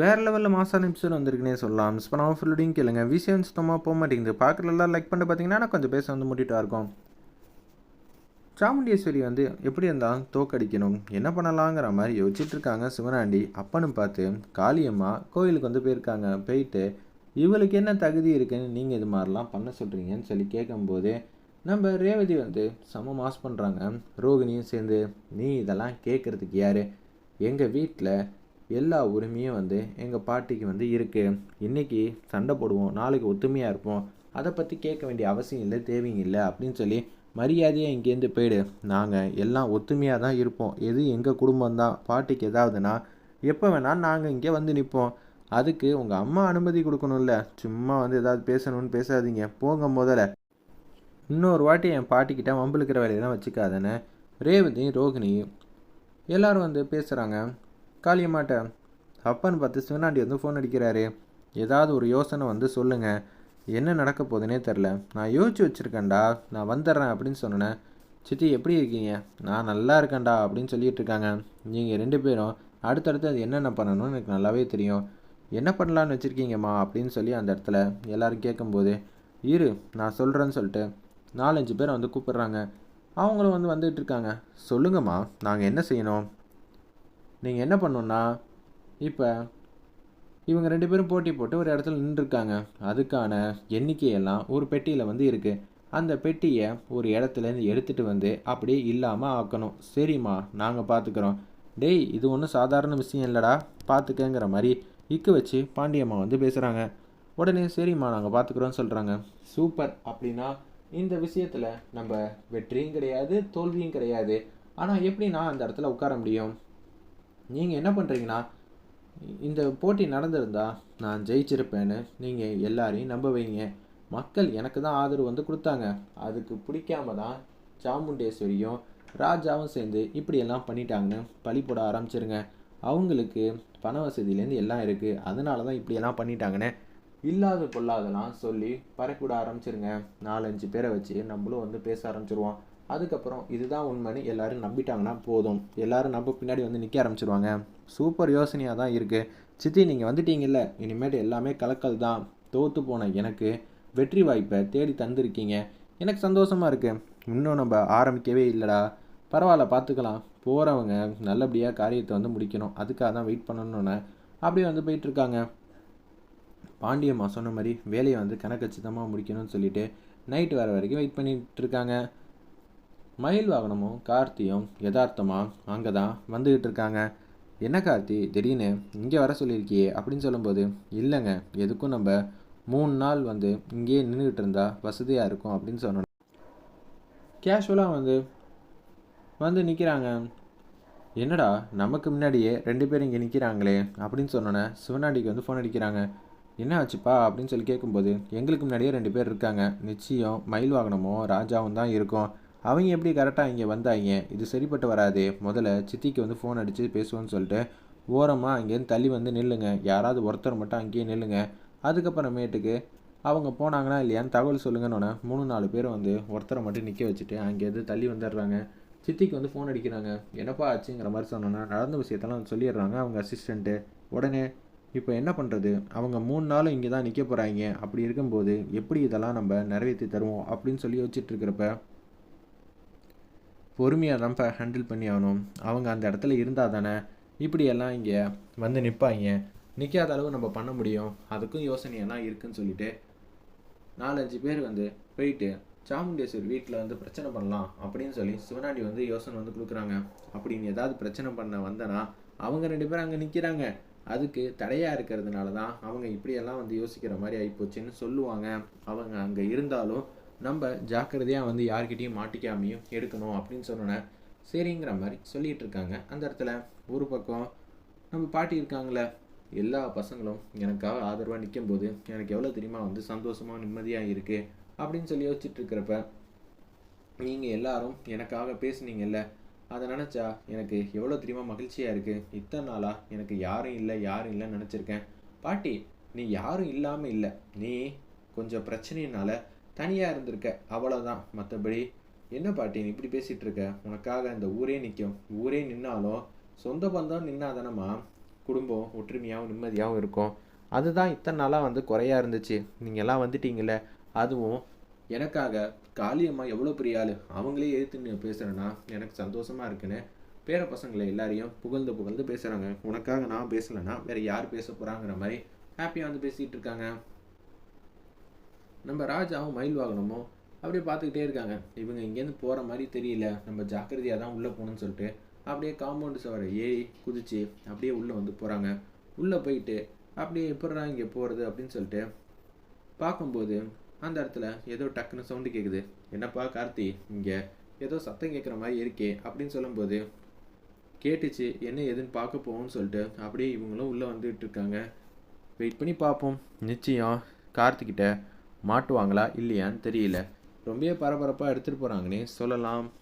வேறு லெவலில் மாசான எபிசோட் வந்திருக்குனே சொல்லலாம். மிஸ் பண்ணாமல் ஃபுல்லோடையும் கேளுங்க. விஷயம் சுத்தமாக போக மாட்டேங்குது. பார்க்குறதெல்லாம் லைக் பண்ணி பார்த்தீங்கன்னா நான் கொஞ்சம் பேச வந்து முட்டிட்டா இருக்கும். சாமுண்டீஸ்வரி வந்து எப்படி இருந்தாலும் தோக்கடிக்கணும். என்ன பண்ணலாங்கிற மாதிரி யோசிச்சுட்டு இருக்காங்க சிவனாண்டி. அப்பன்னு பார்த்து காளியம்மா கோயிலுக்கு வந்து போயிருக்காங்க. போயிட்டு இவளுக்கு என்ன தகுதி இருக்குன்னு நீங்கள் இது மாதிரிலாம் பண்ண சொல்கிறீங்கன்னு சொல்லி கேட்கும்போது நம்ம ரேவதி வந்து செம மாஸ் பண்ணுறாங்க ரோகிணியும் சேர்ந்து நீ இதெல்லாம் கேட்குறதுக்கு யார்? எங்கள் வீட்டில் எல்லா உரிமையும் வந்து எங்கள் பாட்டிக்கு வந்து இருக்குது இன்றைக்கி சண்டை போடுவோம் நாளைக்கு ஒத்துமையாக இருப்போம். அதை பற்றி கேட்க வேண்டிய அவசியம் இல்லை தேவையும் இல்லை அப்படின்னு சொல்லி மரியாதையாக இங்கேருந்து போயிடு. நாங்கள் எல்லாம் ஒத்துமையாக தான் இருப்போம். எது எங்கள் குடும்பம் தான்? பாட்டிக்கு ஏதாவதுன்னா எப்போ வேணால் நாங்கள் இங்கே வந்து நிற்போம் அதுக்கு உங்கள் அம்மா அனுமதி கொடுக்கணும்ல. சும்மா வந்து ஏதாவது பேசணும்னு பேசாதீங்க. போங்க முதல்ல. இன்னொரு வாட்டி என் பாட்டிக்கிட்ட வம்பிழுக்கிற வேலையெல்லாம் வச்சுக்காதேன்னு ரேவதி ரோகிணி எல்லோரும் வந்து பேசுகிறாங்க காளியம்மாட்ட அப்பன்னு பார்த்து சிவனாண்டி வந்து ஃபோன் அடிக்கிறாரு. ஏதாவது ஒரு யோசனை வந்து சொல்லுங்கள் என்ன நடக்க போகுதுன்னே தெரில நான் யோசிச்சு வச்சுருக்கேன்டா. நான் வந்துடுறேன் அப்படின்னு சொன்னேன் சித்தி எப்படி இருக்கீங்க? நான் நல்லா இருக்கேன்டா அப்படின்னு சொல்லிட்டு இருக்காங்க. நீங்கள் ரெண்டு பேரும் அடுத்தடுத்து அது என்னென்ன பண்ணணும்னு எனக்கு நல்லாவே தெரியும். என்ன பண்ணலான்னு வச்சுருக்கீங்கம்மா? அப்படின்னு சொல்லி அந்த இடத்துல எல்லோரும் கேட்கும்போது இரு நான் சொல்கிறேன்னு சொல்லிட்டு நாலஞ்சு பேர் வந்து கூப்பிட்றாங்க. அவங்களும் வந்து வந்துட்டு இருக்காங்க. சொல்லுங்கம்மா நாங்கள் என்ன செய்யணும்? நீங்கள் என்ன பண்ணணுன்னா இப்போ இவங்க ரெண்டு பேரும் போட்டி போட்டு ஒரு இடத்துல நின்றுருக்காங்க. அதுக்கான எண்ணிக்கையெல்லாம் ஒரு பெட்டியில் வந்து இருக்குது அந்த பெட்டியை ஒரு இடத்துலேருந்து எடுத்துகிட்டு வந்து அப்படியே இல்லாமல் ஆக்கணும். சரிம்மா நாங்கள் பார்த்துக்குறோம் டேய் இது ஒன்றும் சாதாரண விஷயம் இல்லைடா பார்த்துக்கங்கிற மாதிரி இக்கு வச்சு பாண்டியம்மா வந்து பேசுகிறாங்க உடனே சரிம்மா நாங்கள் பார்த்துக்குறோன்னு சொல்கிறாங்க சூப்பர் அப்படின்னா இந்த விஷயத்தில் நம்ம வெற்றியும் கிடையாது தோல்வியும் கிடையாது. ஆனால் எப்படி நான் அந்த இடத்துல உட்கார முடியும். நீங்கள் என்ன பண்ணுறீங்கன்னா இந்த போட்டி நடந்திருந்தா நான் ஜெயிச்சிருப்பேன்னு நீங்கள் எல்லாரையும் நம்ப வைங்க. மக்கள் எனக்கு தான் ஆதரவு வந்து கொடுத்தாங்க. அதுக்கு பிடிக்காம தான் சாமுண்டேஸ்வரியும் ராஜாவும் சேர்ந்து இப்படியெல்லாம் பண்ணிட்டாங்கன்னு பழி போட ஆரம்பிச்சிருங்க. அவங்களுக்கு பண வசதியிலேருந்து எல்லாம் இருக்குது அதனால தான் இப்படியெல்லாம் பண்ணிட்டாங்கன்னு இல்லாத பொல்லாதெல்லாம் சொல்லி பறக்கூட ஆரம்பிச்சிருங்க. நாலஞ்சு பேரை வச்சு நம்மளும் வந்து பேச ஆரம்பிச்சிருவோம். அதுக்கப்புறம் இதுதான் உண்மைன்னு எல்லாரும் நம்பிட்டாங்கன்னா போதும். எல்லாரும் நம்ம பின்னாடி வந்து நிற்க ஆரம்பிச்சிருவாங்க. சூப்பர் யோசனையாக தான் இருக்குது சித்தி நீங்கள் வந்துட்டீங்கல்ல. இனிமேட்டு எல்லாமே கலக்கல் தான். தோற்று போன எனக்கு வெற்றி வாய்ப்பை தேடி தந்திருக்கீங்க. எனக்கு சந்தோஷமாக இருக்குது இன்னும் நம்ம ஆரம்பிக்கவே இல்லைடா. பரவாயில்ல பார்த்துக்கலாம் போகிறவங்க நல்லபடியாக காரியத்தை வந்து முடிக்கணும். அதுக்காக தான் வெயிட் பண்ணணுன்னு அப்படியே வந்து போயிட்டுருக்காங்க. பாண்டியம்மா சொன்ன மாதிரி வேலையை வந்து கணக்கச்சிதமாக முடிக்கணும்னு சொல்லிட்டு நைட்டு வர வரைக்கும் வெயிட் பண்ணிகிட்ருக்காங்க மயில் வாகனமும் கார்த்தியும் யதார்த்தமாக அங்கே தான் வந்துக்கிட்டு இருக்காங்க. என்ன கார்த்தி திடீர்னு இங்கே வர சொல்லியிருக்கியே? அப்படின்னு சொல்லும்போது இல்லைங்க எதுக்கும் நம்ம மூணு நாள் வந்து இங்கேயே நின்றுக்கிட்டு இருந்தால் வசதியாக இருக்கும் அப்படின்னு சொன்னோம். கேஷுவலாக வந்து வந்து நிற்கிறாங்க என்னடா நமக்கு முன்னாடியே ரெண்டு பேரும் இங்கே நிற்கிறாங்களே அப்படின்னு சொன்னோன்னே சிவனாடிக்கு வந்து ஃபோன் அடிக்கிறாங்க. என்ன ஆச்சுப்பா? அப்படின்னு சொல்லி கேட்கும்போது எங்களுக்கு முன்னாடியே ரெண்டு பேர் இருக்காங்க. நிச்சயம் மயில் வாகனமும் ராஜாவும் தான் இருக்கும். அவங்க எப்படி கரெக்டாக இங்கே வந்தாங்க? இது சரிப்பட்டு வராது. முதல்ல சித்திக்கு வந்து ஃபோன் அடித்து பேசுவோன்னு சொல்லிட்டு ஓரமாக அங்கேருந்து தள்ளி வந்து நில்லுங்க. யாராவது ஒருத்தர் மட்டும் அங்கேயே நில்லுங்க. அதுக்கப்புறமேட்டுக்கு அவங்க போனாங்கன்னா இல்லையான்னு தகவல் சொல்லுங்கன்னு மூணு நாலு பேர் வந்து ஒருத்தரை மட்டும் நிற்க வச்சுட்டு அங்கேருந்து தள்ளி வந்துடுறாங்க. சித்திக்கு வந்து ஃபோன் அடிக்கிறாங்க. என்னப்பா ஆச்சுங்கிற மாதிரி சொன்னோன்னா நடந்த விஷயத்தெல்லாம் சொல்லிடுறாங்க அவங்க அசிஸ்டண்ட்டு உடனே இப்போ என்ன பண்ணுறது அவங்க மூணு நாளும் இங்கே தான் நிற்க போகிறாங்க அப்படி இருக்கும்போது எப்படி இதெல்லாம் நம்ம நிறைவேற்றி தருவோம்? அப்படின்னு சொல்லி யோசிச்சுட்டு இருக்கிறப்ப பொறுமையாக தான்ப்பா ஹேண்டில் பண்ணி ஆகணும். அவங்க அந்த இடத்துல இருந்தால் தானே? இப்படியெல்லாம் இங்கே வந்து நிற்பாங்க நிற்காத அளவு நம்ம பண்ண முடியும். அதுக்கும் யோசனையெல்லாம் இருக்குன்னு சொல்லிட்டு நாலஞ்சு பேர் வந்து போயிட்டு சாமுண்டேஸ்வர் வீட்டில் வந்து பிரச்சனை பண்ணலாம் அப்படின்னு சொல்லி சிவனாண்டி வந்து யோசனை வந்து கொடுக்குறாங்க. அப்படின்னு ஏதாவது பிரச்சனை பண்ண வந்தனா அவங்க ரெண்டு பேரும் அங்கே நிற்கிறாங்க அதுக்கு தடையாக இருக்கிறதுனால தான் அவங்க இப்படியெல்லாம் வந்து யோசிக்கிற மாதிரி ஆகிப்போச்சுன்னு சொல்லுவாங்க. அவங்க அங்கே இருந்தாலும் நம்ம ஜாக்கிரதையாக வந்து யார்கிட்டையும் மாட்டிக்காமையும் எடுக்கணும் அப்படின்னு சொன்னோன்னே சரிங்கிற மாதிரி சொல்லிகிட்டு இருக்காங்க. அந்த இடத்துல ஒரு பக்கம் நம்ம பாட்டி இருக்காங்களே எல்லா பசங்களும் எனக்காக ஆதரவாக நிற்கும்போது எனக்கு எவ்வளோ தெரியுமா வந்து சந்தோஷமாக நிம்மதியாக இருக்குது அப்படின்னு சொல்லி யோசிச்சுட்டு இருக்கிறப்ப நீங்கள் எல்லாரும் எனக்காக பேசுனீங்கல்ல அதை நினச்சா எனக்கு எவ்வளோ தெரியுமா மகிழ்ச்சியாக இருக்குது இத்தனை நாளாக எனக்கு யாரும் இல்லை யாரும் இல்லைன்னு நினச்சிருக்கேன். பாட்டி நீ யாரும் இல்லாமல் இல்லை. நீ கொஞ்சம் பிரச்சனையினால தனியாக இருந்திருக்க. அவ்வளோதான் மற்றபடி என்ன பாட்டி இப்படி பேசிகிட்டு இருக்க? உனக்காக இந்த ஊரே நிற்கும் ஊரே நின்னாலும் சொந்த பந்தம் நின்னாதானம்மா? குடும்பம் ஒற்றுமையாகவும் நிம்மதியாகவும் இருக்கும். அதுதான் இத்தனை நாளாக வந்து குறையா இருந்துச்சு. நீங்கள்லாம் வந்துட்டீங்களே அதுவும் எனக்காக காளியம்மா எவ்வளோ பெரிய ஆள்? அவங்களே எதிர்த்து நீ பேசுகிறேன்னா எனக்கு சந்தோஷமாக இருக்குன்னு பேர பசங்களை எல்லாரையும் புகழ்ந்து புகழ்ந்து பேசுகிறாங்க உனக்காக நான் பேசலைன்னா வேறு யார் பேச போகிறாங்கிற மாதிரி ஹாப்பியாக வந்து பேசிகிட்டு இருக்காங்க. நம்ம ராஜாவும் மயில் வாகனமும் அப்படியே பார்த்துக்கிட்டே இருக்காங்க. இவங்க இங்கேருந்து போகிற மாதிரி தெரியல. நம்ம ஜாக்கிரதையாக தான் உள்ளே போகணும்னு சொல்லிட்டு அப்படியே காம்பவுண்டு சவரை ஏறி குதிச்சு அப்படியே உள்ளே வந்து போகிறாங்க உள்ளே போயிட்டு அப்படியே எப்படிடா இங்கே போகிறது அப்படின்னு சொல்லிட்டு பார்க்கும்போது அந்த இடத்துல ஏதோ டக்குன்னு சவுண்டு கேட்குது என்னப்பா கார்த்தி இங்கே ஏதோ சத்தம் கேட்குற மாதிரி இருக்கே அப்படின்னு சொல்லும்போது கேட்டுச்சு என்ன ஏதுன்னு பார்க்க போவோம்னு சொல்லிட்டு அப்படியே இவங்களும் உள்ளே வந்துட்டு இருக்காங்க. வெயிட் பண்ணி பார்ப்போம். நிச்சயம் கார்த்திக்கிட்ட மாட்டுவாங்களா இல்லையான்னு தெரியல. ரொம்பவே பரபரப்பாக எடுத்துகிட்டு போகிறாங்கன்னே சொல்லலாம்.